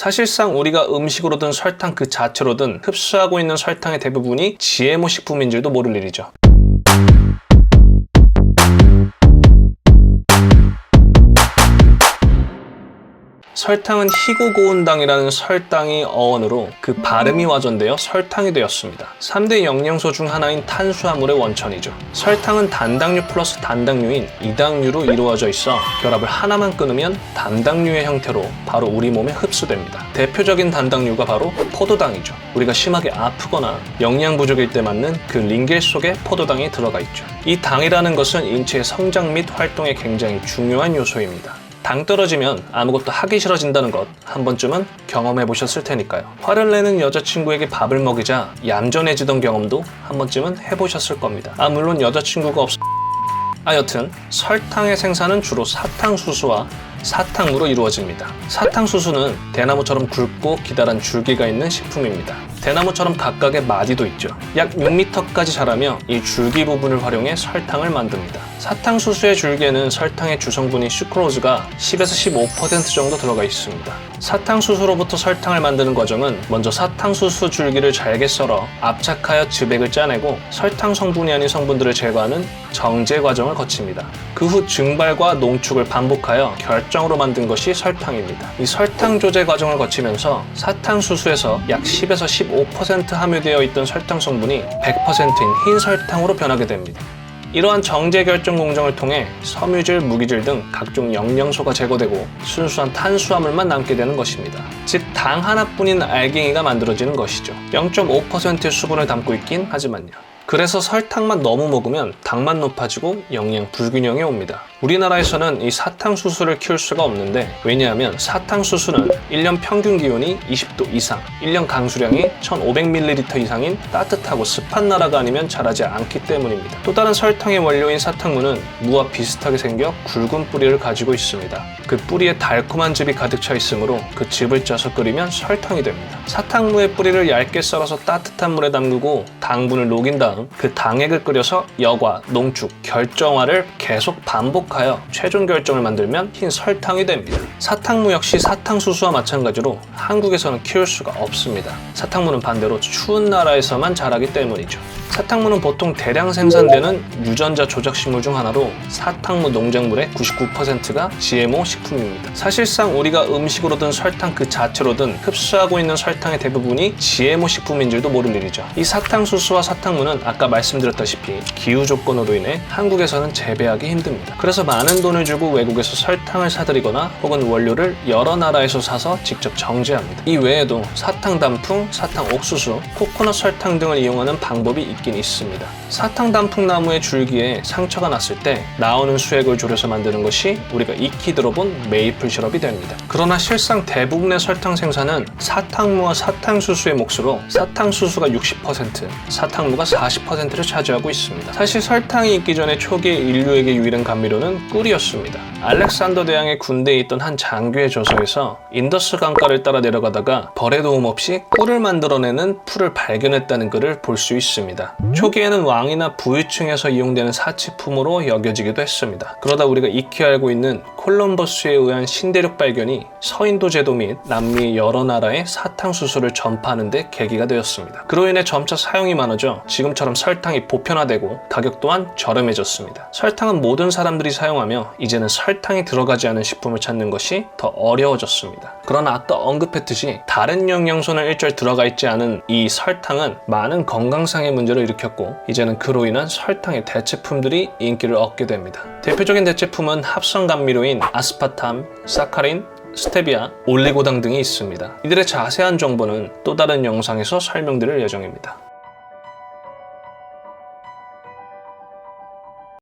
사실상 우리가 음식으로든 설탕 그 자체로든 흡수하고 있는 설탕의 대부분이 GMO 식품인 줄도 모를 일이죠. 설탕은 희고고운당이라는 설탕이 어원으로 그 발음이 와전되어 설탕이 되었습니다. 3대 영양소 중 하나인 탄수화물의 원천이죠. 설탕은 단당류 플러스 단당류인 이당류로 이루어져 있어 결합을 하나만 끊으면 단당류의 형태로 바로 우리 몸에 흡수됩니다. 대표적인 단당류가 바로 포도당이죠. 우리가 심하게 아프거나 영양 부족일 때 맞는 그 링겔 속에 포도당이 들어가 있죠. 이 당이라는 것은 인체의 성장 및 활동에 굉장히 중요한 요소입니다. 당 떨어지면 아무것도 하기 싫어진다는 것 한 번쯤은 경험해 보셨을 테니까요. 화를 내는 여자친구에게 밥을 먹이자 얌전해지던 경험도 한 번쯤은 해보셨을 겁니다. 아 물론 여자친구가 없. 아 여튼 설탕의 생산은 주로 사탕수수와 사탕무로 이루어집니다. 사탕수수는 대나무처럼 굵고 기다란 줄기가 있는 식품입니다. 대나무처럼 각각의 마디도 있죠. 약 6m까지 자라며 이 줄기 부분을 활용해 설탕을 만듭니다. 사탕수수의 줄기에는 설탕의 주성분인 슈크로즈가 10에서 15% 정도 들어가 있습니다. 사탕수수로부터 설탕을 만드는 과정은 먼저 사탕수수 줄기를 잘게 썰어 압착하여 즙액을 짜내고 설탕 성분이 아닌 성분들을 제거하는 정제 과정을 거칩니다. 그 후 증발과 농축을 반복하여 결정으로 만든 것이 설탕입니다. 이 설탕 조제 과정을 거치면서 사탕수수에서 약 10에서 15% 함유되어 있던 설탕 성분이 100%인 흰 설탕으로 변하게 됩니다. 이러한 정제 결정 공정을 통해 섬유질, 무기질 등 각종 영양소가 제거되고 순수한 탄수화물만 남게 되는 것입니다. 즉, 당 하나뿐인 알갱이가 만들어지는 것이죠. 0.5%의 수분을 담고 있긴 하지만요. 그래서 설탕만 너무 먹으면 당만 높아지고 영양 불균형이 옵니다. 우리나라에서는 이 사탕수수를 키울 수가 없는데 왜냐하면 사탕수수는 1년 평균 기온이 20도 이상, 1년 강수량이 1500ml 이상인 따뜻하고 습한 나라가 아니면 자라지 않기 때문입니다. 또 다른 설탕의 원료인 사탕무는 무와 비슷하게 생겨 굵은 뿌리를 가지고 있습니다. 그 뿌리에 달콤한 즙이 가득 차 있으므로 그 즙을 짜서 끓이면 설탕이 됩니다. 사탕무의 뿌리를 얇게 썰어서 따뜻한 물에 담그고 당분을 녹인 다음 그 당액을 끓여서 여과, 농축, 결정화를 계속 반복 하여 최종 결정을 만들면 흰 설탕이 됩니다. 사탕무 역시 사탕수수와 마찬가지로 한국에서는 키울 수가 없습니다. 사탕무는 반대로 추운 나라에서만 자라기 때문이죠. 사탕무는 보통 대량 생산되는 유전자 조작 식물 중 하나로 사탕무 농작물의 99%가 GMO 식품입니다. 사실상 우리가 음식으로든 설탕 그 자체로든 흡수하고 있는 설탕의 대부분이 GMO 식품인 줄도 모를 일이죠. 이 사탕수수와 사탕무는 아까 말씀드렸다시피 기후 조건으로 인해 한국에서는 재배하기 힘듭니다. 그래서 많은 돈을 주고 외국에서 설탕을 사들이거나 혹은 원료를 여러 나라에서 사서 직접 정제합니다. 이 외에도 사탕 단풍, 사탕 옥수수, 코코넛 설탕 등을 이용하는 방법이 있긴 있습니다. 사탕 단풍 나무의 줄기에 상처가 났을 때 나오는 수액을 졸여서 만드는 것이 우리가 익히 들어본 메이플 시럽이 됩니다. 그러나 실상 대부분의 설탕 생산은 사탕무와 사탕수수의 몫으로 사탕수수가 60%, 사탕무가 40%를 차지하고 있습니다. 사실 설탕이 있기 전에 초기에 인류에게 유일한 감미료는 꿀이었습니다. 알렉산더 대왕의 군대에 있던 한 장교의 저서에서 인더스 강가를 따라 내려가다가 벌의 도움 없이 꿀을 만들어내는 풀을 발견했다는 글을 볼 수 있습니다. 초기에는 왕이나 부유층에서 이용되는 사치품으로 여겨지기도 했습니다. 그러다 우리가 익히 알고 있는 콜럼버스에 의한 신대륙 발견이 서인도 제도 및 남미 여러 나라에 사탕수수를 전파하는 데 계기가 되었습니다. 그로 인해 점차 사용이 많아져 지금처럼 설탕이 보편화되고 가격 또한 저렴해졌습니다. 설탕은 모든 사람들이 사용하며 이제는 설탕이 들어가지 않은 식품을 찾는 것이 더 어려워졌습니다. 그러나 아까 언급했듯이 다른 영양소는 일절 들어가 있지 않은 이 설탕은 많은 건강상의 문제를 일으켰고 이제 는 그로 인한 설탕의 대체품들이 인기를 얻게 됩니다. 대표적인 대체품은 합성 감미료인 아스파탐, 사카린, 스테비아, 올리고당 등이 있습니다. 이들의 자세한 정보는 또 다른 영상에서 설명드릴 예정입니다.